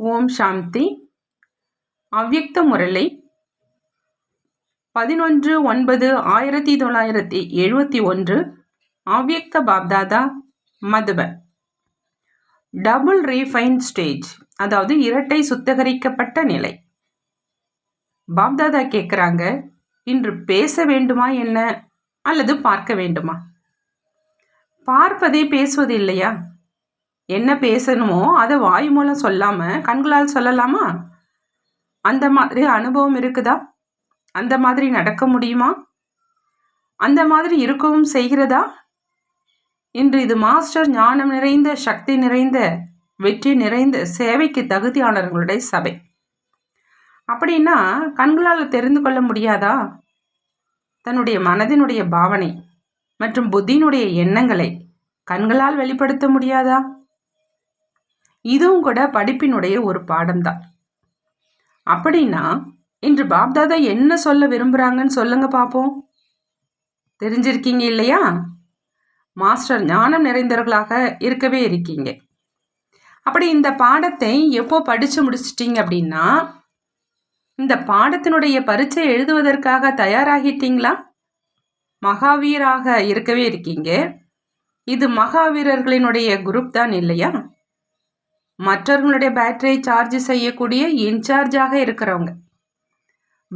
ஓம் சாந்தி. அவ்யக்த முரளி. பதினொன்று ஒன்பது ஆயிரத்தி தொள்ளாயிரத்தி எழுபத்தி ஒன்று. Avyakt BapDada Madhuban. Double refine stage அதாவது இரட்டை சுத்தகரிக்கப்பட்ட நிலை. பாப்தாதா கேட்குறாங்க இன்று பேச வேண்டுமா என்ன? அல்லது பார்க்க வேண்டுமா? பார்ப்பதே பேசுவது இல்லையா என்ன பேசணுமோ அதை வாய் மூலம் சொல்லாமல் கண்களால் சொல்லலாமா? அந்த மாதிரி அனுபவம் இருக்குதா? அந்த மாதிரி நடக்க முடியுமா? அந்த மாதிரி இருக்கவும் செய்கிறதா? இன்று இது மாஸ்டர் ஞானம் நிறைந்த சக்தி நிறைந்த வெற்றி நிறைந்த சேவைக்கு தகுதியானவர்களுடைய சபை. அப்படின்னா கண்களால் தெரிந்து கொள்ள முடியாதா? தன்னுடைய மனதினுடைய பாவனை மற்றும் புத்தியினுடைய எண்ணங்களை கண்களால் வெளிப்படுத்த முடியாதா? இதுவும் கூட படிப்பினுடைய ஒரு பாடம்தான். அப்படின்னா இன்று பாப்தாதா என்ன சொல்ல விரும்புகிறாங்கன்னு சொல்லுங்க பார்ப்போம் தெரிஞ்சிருக்கீங்க இல்லையா? மாஸ்டர் ஞானம் நிறைந்தவர்களாக இருக்கவே இருக்கீங்க. அப்படி இந்த பாடத்தை எப்போ படித்து முடிச்சிட்டீங்க அப்படின்னா இந்த பாடத்தினுடைய பரீட்சை எழுதுவதற்காக தயாராகிட்டீங்களா? மகாவீராக இருக்கவே இருக்கீங்க. இது மகாவீரர்களினுடைய குரூப் தான் இல்லையா? மற்றவர்களுடைய பேட்டரியை சார்ஜ் செய்யக்கூடிய இன்சார்ஜாக இருக்கிறவங்க.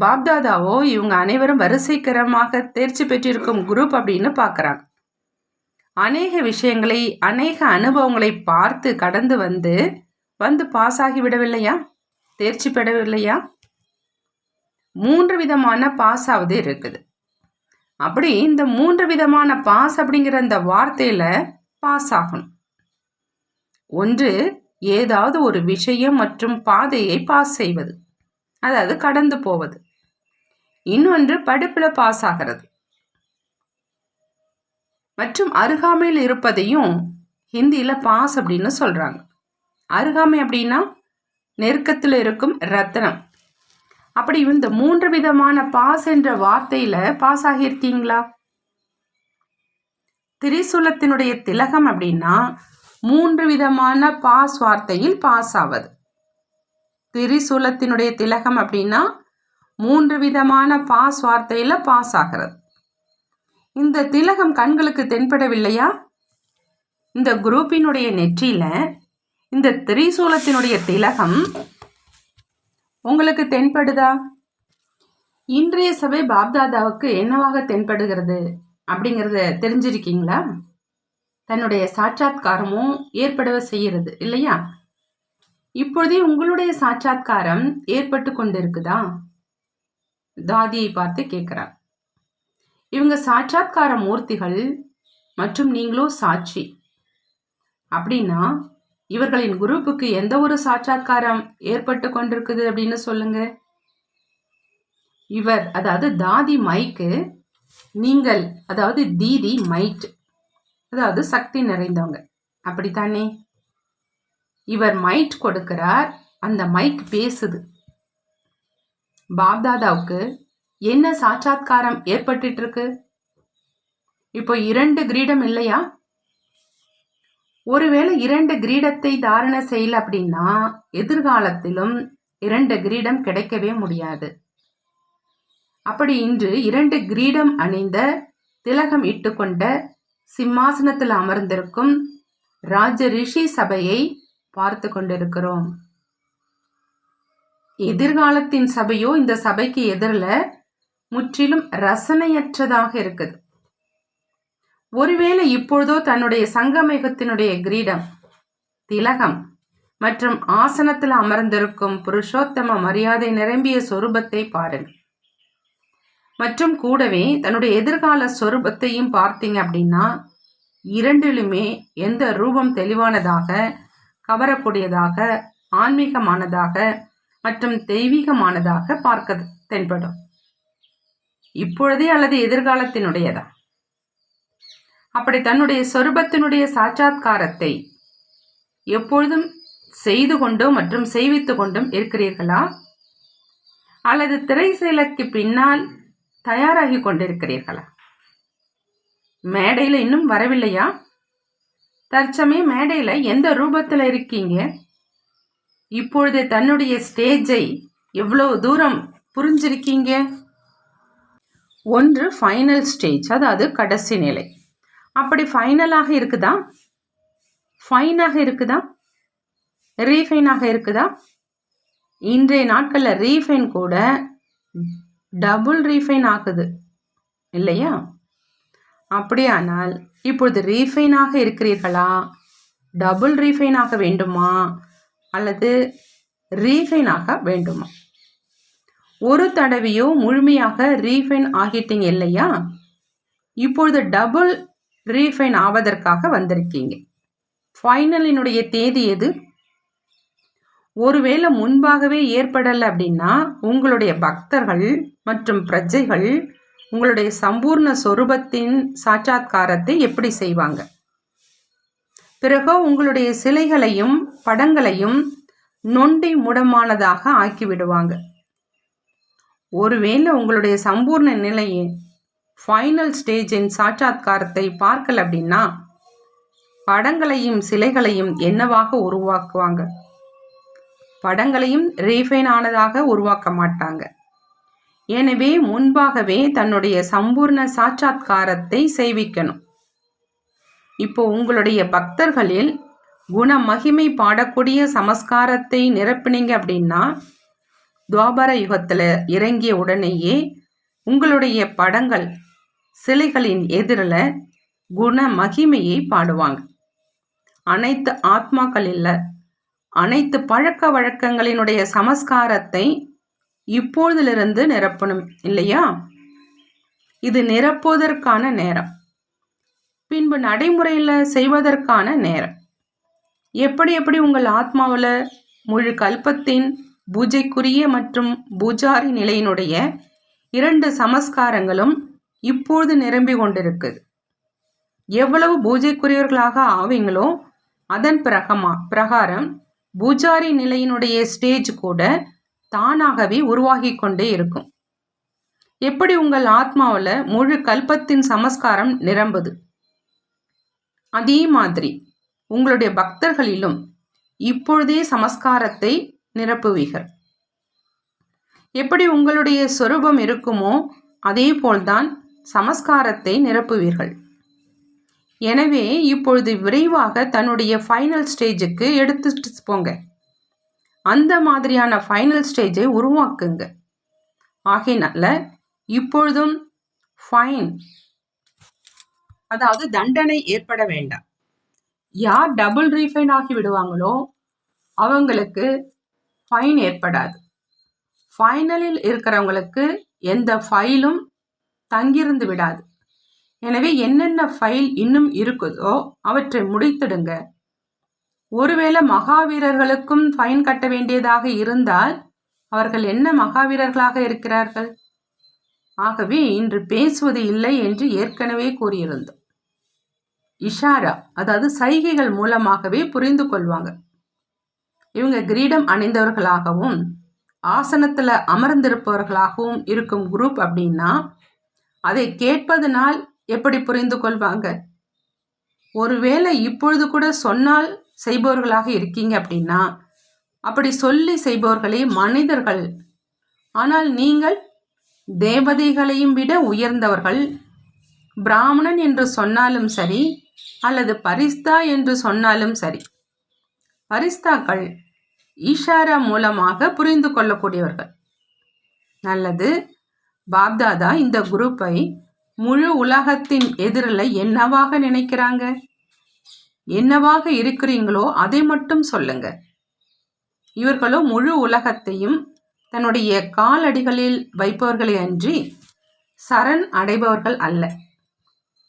பாப்தாதாவோ இவங்க அனைவரும் வரிசைக்கரமாக தேர்ச்சி பெற்றிருக்கும் குரூப் அப்படின்னு பார்க்குறாங்க. அநேக விஷயங்களை அநேக அனுபவங்களை பார்த்து கடந்து வந்து வந்து பாஸ் ஆகி விடவில்லையா தேர்ச்சி பெறவில்லையா? மூன்று விதமான பாஸ் ஆகுது இருக்குது. அப்படி இந்த மூன்று விதமான பாஸ் அப்படிங்கிற அந்த வார்த்தையில் பாஸ் ஆகணும். ஒன்று ஏதாவது ஒரு விஷயம் மற்றும் பாதையை பாஸ் செய்வது. அதாவது கடந்து போவது. இன்னொன்று படிப்பில் பாஸ் ஆகிறது. மற்றும் அருகாமையில் இருப்பதையும் ஹிந்தியில் பாஸ் அப்படின்னு சொல்கிறாங்க அருகாமை அப்படின்னா நெருக்கத்தில் இருக்கும் ரத்தனம் அப்படி இந்த மூன்று விதமான பாஸ் என்ற வார்த்தையில் பாஸ் ஆகியிருக்கீங்களா? திரிசூலத்தினுடைய திலகம் அப்படின்னா மூன்று விதமான பாஸ் வார்த்தையில் பாஸ் ஆவது. திரிசூலத்தினுடைய திலகம் அப்படின்னா மூன்று விதமான பாஸ் வார்த்தையில் பாஸ் ஆகிறது. இந்த திலகம் கண்களுக்கு தென்படவில்லையா? இந்த குரூப்பினுடைய நெற்றியில் இந்த திரிசூலத்தினுடைய திலகம் உங்களுக்கு தென்படுதா? இன்றைய சபை பாப்தாதாவுக்கு என்னவாக தென்படுகிறது அப்படிங்கிறத தெரிஞ்சிருக்கீங்களா? தன்னுடைய சாட்சாத்காரமும் ஏற்படவ செய்கிறது இல்லையா? இப்பொழுதே உங்களுடைய சாட்சாத்காரம் ஏற்பட்டு கொண்டிருக்குதா? தாதியை பார்த்து கேட்குறார். இவங்க சாட்சாத்கார மூர்த்திகள் மற்றும் நீங்களோ சாட்சி. அப்படின்னா இவர்களின் குரூப்புக்கு எந்த ஒரு சாட்சாத்காரம் ஏற்பட்டு கொண்டிருக்குது அப்படின்னு சொல்லுங்க. இவர் அதாவது தாதி மைக்கு நீங்கள் அதாவது தீதி மைட். அதாவது சக்தி நிறைந்தவங்க. அப்படித்தானே? இவர் மைட் கொடுக்கிறார் அந்த மைக் பேசுது. பாப்தாதாவுக்கு என்ன சாட்சாத்காரம் ஏற்பட்டு இருக்கு இப்போ இரண்டு கிரீடம் இல்லையா? ஒருவேளை இரண்டு கிரீடத்தை தாரண செய்யல அப்படின்னா எதிர்காலத்திலும் இரண்டு கிரீடம் கிடைக்கவே முடியாது. அப்படி இன்று இரண்டு கிரீடம் அணிந்த திலகம் இட்டுக்கொண்ட சிம்மாசனத்தில் அமர்ந்திருக்கும் ராஜ ரிஷி சபையை பார்த்து கொண்டிருக்கிறோம். எதிர்காலத்தின் சபையோ இந்த சபைக்கு எதிரில் முற்றிலும் ரசனையற்றதாக இருக்குது. ஒருவேளை இப்பொழுதோ தன்னுடைய சங்கமேகத்தினுடைய கிரீடம் திலகம் மற்றும் ஆசனத்தில் அமர்ந்திருக்கும் புருஷோத்தம மரியாதை நிரம்பிய சொரூபத்தை பாருங்கள். மற்றும் கூடவே தன்னுடைய எதிர்கால சொரூபத்தையும் பார்த்தீங்க அப்படின்னா இரண்டிலுமே எந்த ரூபம் தெளிவானதாக கவரக்கூடியதாக ஆன்மீகமானதாக மற்றும் தெய்வீகமானதாக பார்க்க தென்படும். இப்பொழுதே அல்லது எதிர்காலத்தினுடையதா? அப்படி தன்னுடைய சொரூபத்தினுடைய சாட்சாத்காரத்தை எப்பொழுதும் செய்து கொண்டும் மற்றும் செய்வித்து கொண்டும் இருக்கிறீர்களா? அல்லது திரை செயலுக்கு பின்னால் தயாராகி கொண்டிருக்கிறீர்களா? மேடையில் இன்னும் வரவில்லையா? தற்சமயம் மேடையில் எந்த ரூபத்தில் இருக்கீங்க? இப்பொழுது தன்னுடைய ஸ்டேஜை எவ்வளோ தூரம் புரிஞ்சிருக்கீங்க? ஒன்று ஃபைனல் ஸ்டேஜ் அதாவது கடைசி நிலை. அப்படி ஃபைனலாக இருக்குதா? ஃபைனாக இருக்குதா? ரீஃபைனாக இருக்குதா? இன்றைய நாட்களில் ரீஃபைன் கூட டபுள் ரீஃபைன் ஆகுது இல்லையா? அப்படியானால் இப்பொழுது ரீஃபைனாக இருக்கிறீர்களா? டபுள் ரீஃபைன் ஆக வேண்டுமா? அல்லது ரீஃபைன் ஆக வேண்டுமா? ஒரு தடவையோ முழுமையாக ரீஃபைன் ஆகிட்டீங்க இல்லையா? இப்பொழுது டபுள் ரீஃபைன் ஆவதற்காக வந்திருக்கீங்க. ஃபைனலினுடைய தேதி எது? ஒருவேளை முன்பாகவே ஏற்படலை அப்படின்னா உங்களுடைய பக்தர்கள் மற்றும் பிரஜைகள் உங்களுடைய சம்பூர்ண சொரூபத்தின் சாட்சாத்காரத்தை எப்படி செய்வாங்க? பிறகு உங்களுடைய சிலைகளையும் படங்களையும் நொண்டி முடமானதாக ஆக்கி விடுவாங்க. ஒருவேளை உங்களுடைய சம்பூர்ண நிலையை ஃபைனல் ஸ்டேஜின் சாட்சாத்காரத்தை பார்க்கல அப்படின்னா படங்களையும் சிலைகளையும் என்னவாக உருவாக்குவாங்க? படங்களையும் ரீஃபைன் ஆனதாக உருவாக்க மாட்டாங்க. எனவே முன்பாகவே தன்னுடைய சம்பூர்ண சாட்சாத்காரத்தை செய்விக்கணும். இப்போ உங்களுடைய பக்தர்களில் குண மகிமை பாடக்கூடிய சமஸ்காரத்தை நிரப்பினீங்க அப்படின்னா துவாபர யுகத்தில் இறங்கிய உடனேயே உங்களுடைய படங்கள் சிலைகளின் எதிரில் குண மகிமையை பாடுவாங்க. அனைத்து ஆத்மாக்களில் அனைத்து பழக்க வழக்கங்களினுடைய சமஸ்காரத்தை இப்பொழுதிலிருந்து நிரப்பணும் இல்லையா? இது நிரப்புவதற்கான நேரம். பின்பு நடைமுறையில் செய்வதற்கான நேரம். எப்படி எப்படி உங்கள் ஆத்மாவில் முழு கல்பத்தின் பூஜைக்குரிய மற்றும் பூஜாரி நிலையினுடைய இரண்டு சமஸ்காரங்களும் இப்பொழுது நிரம்பி கொண்டிருக்குது. எவ்வளவு பூஜைக்குரியவர்களாக ஆவீங்களோ அதன் பிரகமா பிரகாரம் பூஜாரி நிலையினுடைய ஸ்டேஜ் கூட தானாகவே உருவாகி கொண்டே இருக்கும். எப்படி உங்கள் ஆத்மாவில் முழு கல்பத்தின் சமஸ்காரம் நிரம்புது? அதே மாதிரி உங்களுடைய பக்தர்களிலும் இப்பொழுதே சமஸ்காரத்தை நிரப்புவீர்கள். எப்படி உங்களுடைய சொரூபம் இருக்குமோ அதே போல்தான் சமஸ்காரத்தை நிரப்புவீர்கள். எனவே இப்பொழுது விரைவாக தன்னுடைய ஃபைனல் ஸ்டேஜுக்கு எடுத்துட்டு போங்க. அந்த மாதிரியான ஃபைனல் ஸ்டேஜை உருவாக்குங்க. ஆகையினால இப்பொழுதும் ஃபைன் அதாவது தண்டனை ஏற்பட வேண்டாம். யார் டபுள் ரீஃபைன் ஆகி விடுவாங்களோ அவங்களுக்கு ஃபைன் ஏற்படாது. ஃபைனலில் இருக்கிறவங்களுக்கு எந்த ஃபைலும் தங்கியிருந்து விடாது. எனவே என்னென்ன ஃபைல் இன்னும் இருக்குதோ அவற்றை முடித்திடுங்க. ஒருவேளை மகாவீரர்களுக்கும் ஃபைன் கட்ட வேண்டியதாக இருந்தால் அவர்கள் என்ன மகாவீரர்களாக இருக்கிறார்கள்? ஆகவே இன்று பேசுவது இல்லை என்று ஏற்கனவே கூறியிருந்தோம். இஷாரா அதாவது சைகைகள் மூலமாகவே புரிந்து கொள்வாங்க. இவங்க கிரீடம் அணிந்தவர்களாகவும் ஆசனத்தில் அமர்ந்திருப்பவர்களாகவும் இருக்கும் குரூப் அப்படின்னா அதை கேட்பதனால் எப்படி புரிந்து கொள்வாங்க? ஒருவேளை இப்பொழுது கூட சொன்னால் செய்பவர்களாக இருக்கீங்க அப்படின்னா அப்படி சொல்லி செய்பவர்களே மனிதர்கள். ஆனால் நீங்கள் தேவதைகளையும் விட உயர்ந்தவர்கள். பிராமணன் என்று சொன்னாலும் சரி அல்லது பரிஸ்தா என்று சொன்னாலும் சரி பரிஸ்தாக்கள் ஈஷாரா மூலமாக புரிந்து கொள்ளக்கூடியவர்கள். நல்லது. பாப்தாதா இந்த குரூப்பை முழு உலகத்தின் எதிரில் என்னவாக நினைக்கிறாங்க? என்னவாக இருக்கிறீங்களோ அதை மட்டும் சொல்லுங்க. இவர்களோ முழு உலகத்தையும் தன்னுடைய காலடிகளில் வைப்பவர்களே அன்றி சரண் அடைபவர்கள் அல்ல.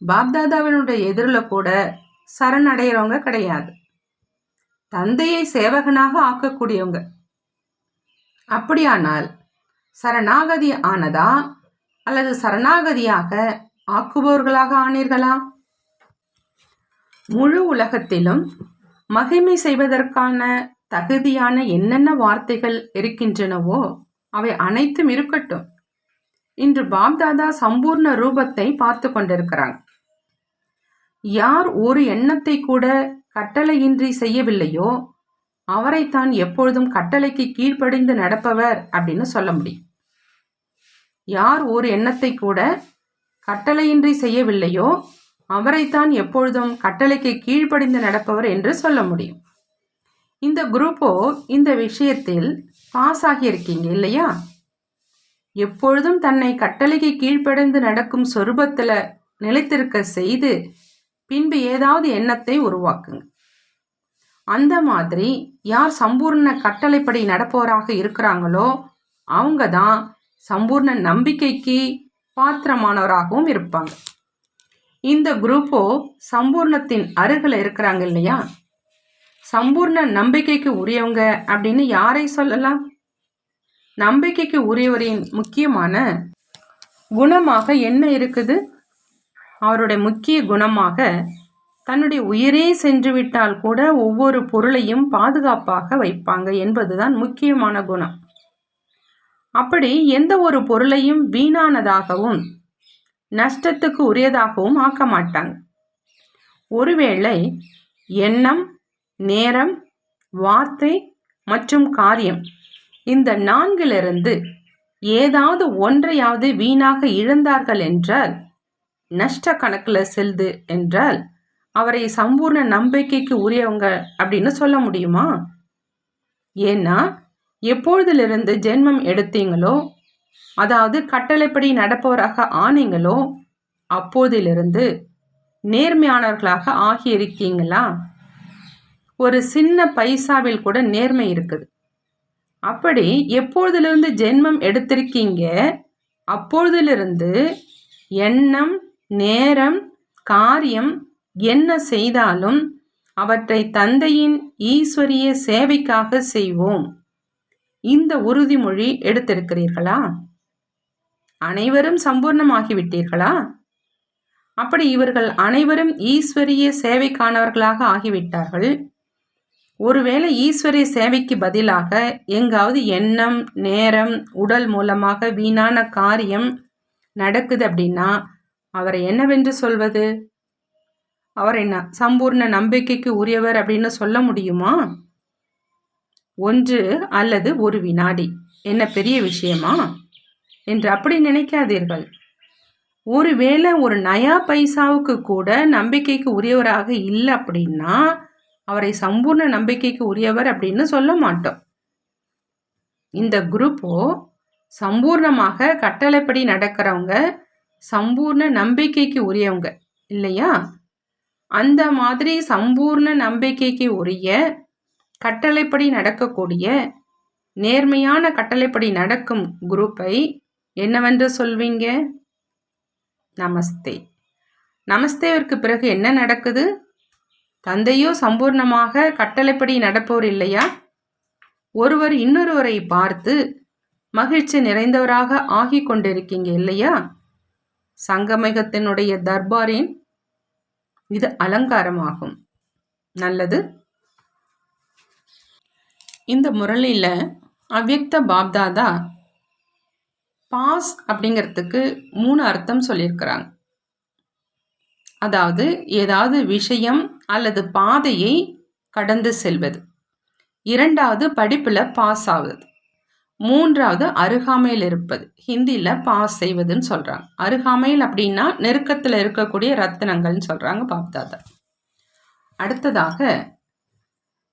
பாப்தாதாவினுடைய எதிரில் கூட சரண் அடைகிறவங்க கிடையாது. தந்தையை சேவகனாக ஆக்கக்கூடியவங்க. அப்படியானால் சரணாகதி ஆனதா? அல்லது சரணாகதியாக ஆக்குபவர்களாக ஆனீர்களா? முழு உலகத்திலும் மகிமை செய்வதற்கான தகுதியான என்னென்ன வார்த்தைகள் இருக்கின்றனவோ அவை அனைத்தும் இருக்கட்டும். இன்று பாப்தாதா சம்பூர்ண ரூபத்தை பார்த்து கொண்டிருக்கிறாங்க யார் ஒரு எண்ணத்தை கூட கட்டளையின்றி செய்யவில்லையோ அவரைத்தான் எப்பொழுதும் கட்டளைக்கு கீழ்ப்படிந்து நடப்பவர் அப்படின்னு சொல்ல முடியும். யார் ஒரு எண்ணத்தை கூட கட்டளையின்றி செய்யவில்லையோ அவரைத்தான் எப்பொழுதும் கட்டளைக்கு கீழ்ப்படிந்து நடப்பவர் என்று சொல்ல முடியும். இந்த குரூப்போ இந்த விஷயத்தில் பாஸ் ஆகியிருக்கீங்க இல்லையா? எப்பொழுதும் தன்னை கட்டளைக்கு கீழ்ப்படைந்து நடக்கும் சொரூபத்தில் நிலைத்திருக்க செய்து பின்பு ஏதாவது எண்ணத்தை உருவாக்குங்க. அந்த மாதிரி யார் சம்பூர்ண கட்டளைப்படி நடப்பவராக இருக்கிறாங்களோ அவங்க தான் சம்பூர்ண நம்பிக்கைக்கு பாத்திரமானவராகவும் இருப்பாங்க. இந்த குரூப்போ சம்பூர்ணத்தின் அருகில் இருக்கிறாங்க இல்லையா? சம்பூர்ண நம்பிக்கைக்கு உரியவங்க அப்படின்னு யாரை சொல்லலாம்? நம்பிக்கைக்கு உரியவரின் முக்கியமான குணமாக என்ன இருக்குது? அவருடைய முக்கிய குணமாக தன்னுடைய உயிரே சென்றுவிட்டால் கூட ஒவ்வொரு பொருளையும் பாதுகாப்பாக வைப்பாங்க என்பதுதான் முக்கியமான குணம். அப்படி எந்த ஒரு பொருளையும் வீணானதாகவும் நஷ்டத்துக்கு உரியதாகவும் ஆக்க மாட்டாங்க. ஒருவேளை எண்ணம் நேரம் வார்த்தை மற்றும் காரியம் இந்த நான்கிலிருந்து ஏதாவது ஒன்றையாவது வீணாக இழந்தார்கள் என்றால் நஷ்ட கணக்கில் செல்து என்றால் அவரை சம்பூர்ண நம்பிக்கைக்கு உரியவங்க அப்படின்னு சொல்ல முடியுமா? ஏன்னா எப்பொழுதிலிருந்து ஜென்மம் எடுத்தீங்களோ அதாவது கட்டளைப்படி நடப்பவராக ஆனீங்களோ அப்போதிலிருந்து நேர்மையானவர்களாக ஆகியிருக்கீங்களா? ஒரு சின்ன பைசாவில் கூட நேர்மை இருக்குது. அப்படி எப்பொழுதிலிருந்து ஜென்மம் எடுத்திருக்கீங்க அப்பொழுதிலிருந்து எண்ணம் நேரம் காரியம் என்ன செய்தாலும் அவற்றை தந்தையின் ஈஸ்வரிய சேவைக்காக செய்வோம். இந்த உறுதிமொழி எடுத்திருக்கிறீர்களா? அனைவரும் சம்பூர்ணமாகிவிட்டீர்களா? அப்படி இவர்கள் அனைவரும் ஈஸ்வரிய சேவைக்கானவர்களாக ஆகிவிட்டார்கள். ஒருவேளை ஈஸ்வரிய சேவைக்கு பதிலாக எங்காவது எண்ணம் நேரம் உடல் மூலமாக வீணான காரியம் நடக்குது அப்படின்னா அவரை என்னவென்று சொல்வது? அவர் என்ன சம்பூர்ண நம்பிக்கைக்கு உரியவர் அப்படின்னு சொல்ல முடியுமா? ஒன்று அல்லது ஒரு வினாடி. என்ன பெரிய விஷயமா? என்று அப்படி நினைக்காதீர்கள். ஒருவேளை ஒரு நயா பைசாவுக்கு கூட நம்பிக்கைக்கு உரியவராக இல்லை அப்படின்னா அவரை சம்பூர்ண நம்பிக்கைக்கு உரியவர் அப்படின்னு சொல்ல மாட்டோம். இந்த குரூப்போ சம்பூர்ணமாக கட்டளைப்படி நடக்கிறவங்க சம்பூர்ண நம்பிக்கைக்கு உரியவங்க இல்லையா? அந்த மாதிரி சம்பூர்ண நம்பிக்கைக்கு உரிய கட்டளைப்படி நடக்கக்கூடிய நேர்மையான கட்டளைப்படி நடக்கும் குரூப்பை என்னவென்று சொல்வீங்க? நமஸ்தே. நமஸ்தேவிற்கு பிறகு என்ன நடக்குது? தந்தையோ சம்பூர்ணமாக கட்டளைப்படி நடப்பவர் இல்லையா? ஒருவர் இன்னொருவரை பார்த்து மகிழ்ச்சி நிறைந்தவராக ஆகி கொண்டிருக்கீங்க இல்லையா? சங்கமேகத்தினுடைய தர்பாரின் இது அலங்காரமாகும். நல்லது. இந்த முரளியில் அவ்யக்த பாப்தாதா பாஸ் அப்படிங்கிறதுக்கு மூணு அர்த்தம் சொல்லியிருக்கிறாங்க. அதாவது ஏதாவது விஷயம் அல்லது பாதையை கடந்து செல்வது. இரண்டாவது படிப்பில் பாஸ் ஆகுது மூன்றாவது அருகாமையில் இருப்பது. ஹிந்தியில் பாஸ் செய்வதுன்னு சொல்கிறாங்க அருகாமையில் அப்படின்னா நெருக்கத்தில் இருக்கக்கூடிய ரத்தினங்கள்னு சொல்கிறாங்க பாப்தாதா. அடுத்ததாக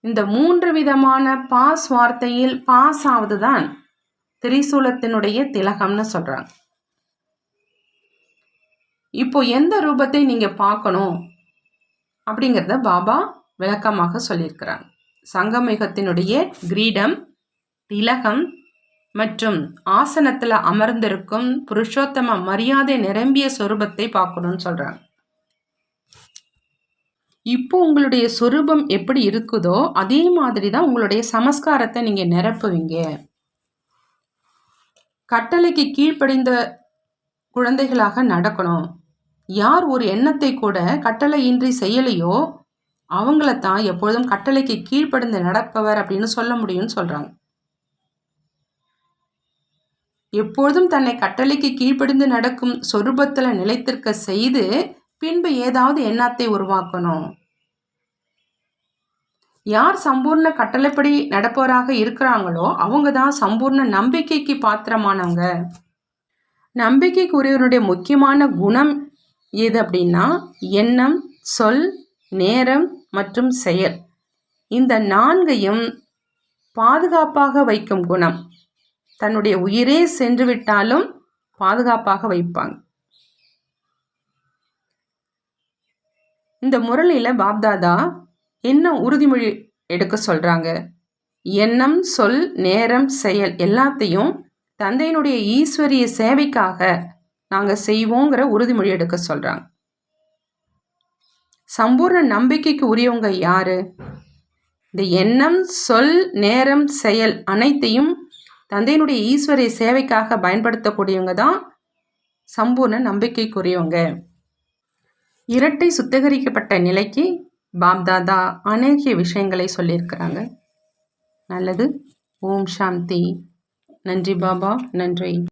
இந்த மூன்று விதமான பாஸ் வார்த்தையில் பாஸ் ஆவது தான் திரிசூலத்தினுடைய திலகம்னு சொல்கிறாங்க இப்போ எந்த ரூபத்தை நீங்கள் பார்க்கணும் அப்படிங்கிறத பாபா விளக்கமாக சொல்லியிருக்கிறாங்க. சங்கமிகத்தினுடைய கிரீடம் திலகம் மற்றும் ஆசனத்தில் அமர்ந்திருக்கும் புருஷோத்தம மரியாதை நிரம்பிய சொரூபத்தை பார்க்கணும்னு சொல்கிறாங்க இப்போ உங்களுடைய சொரூபம் எப்படி இருக்குதோ அதே மாதிரி தான் உங்களுடைய சமஸ்காரத்தை நீங்கள் நிரப்புவீங்க. கட்டளைக்கு கீழ்ப்படிந்த குழந்தைகளாக நடக்கணும். யார் ஒரு எண்ணத்தை கூட கட்டளையின்றி செய்யலையோ அவங்கள தான் எப்பொழுதும் கட்டளைக்கு கீழ்ப்படிந்து நடப்பவர் அப்படின்னு சொல்ல முடியும்னு சொல்கிறாங்க எப்பொழுதும் தன்னை கட்டளைக்கு கீழ்ப்படிந்து நடக்கும் சொரூபத்தில் நிலைத்திருக்க செய்து பின்பு ஏதாவது எண்ணத்தை உருவாக்கணும். யார் சம்பூர்ண கட்டளைப்படி நடப்பவராக இருக்கிறாங்களோ அவங்க தான் சம்பூர்ண நம்பிக்கைக்கு பாத்திரமானவங்க. நம்பிக்கைக்குரியவருடைய முக்கியமான குணம் எது அப்படின்னா எண்ணம் சொல் நேரம் மற்றும் செயல். இந்த நான்கையும் பாதுகாப்பாக வைக்கும் குணம். தன்னுடைய உயிரே சென்று விட்டாலும் பாதுகாப்பாக வைப்பாங்க. இந்த முரளியில் பாப்தாதா என்ன உறுதிமொழி எடுக்க சொல்கிறாங்க எண்ணம் சொல் நேரம் செயல் எல்லாத்தையும் தந்தையினுடைய ஈஸ்வரிய சேவைக்காக நாங்கள் செய்வோங்கிற உறுதிமொழி எடுக்க சொல்கிறாங்க சம்பூர்ண நம்பிக்கைக்கு உரியவங்க யாரு? இந்த எண்ணம் சொல் நேரம் செயல் அனைத்தையும் தந்தையினுடைய ஈஸ்வரிய சேவைக்காக பயன்படுத்தக்கூடியவங்க தான் சம்பூர்ண நம்பிக்கைக்குரியவங்க. இரட்டை சுத்திகரிக்கப்பட்ட நிலைக்கு பாப்தாதா அநேக விஷயங்களை சொல்லியிருக்கிறாங்க. நல்லது. ஓம் சாந்தி. நன்றி பாபா. நன்றி.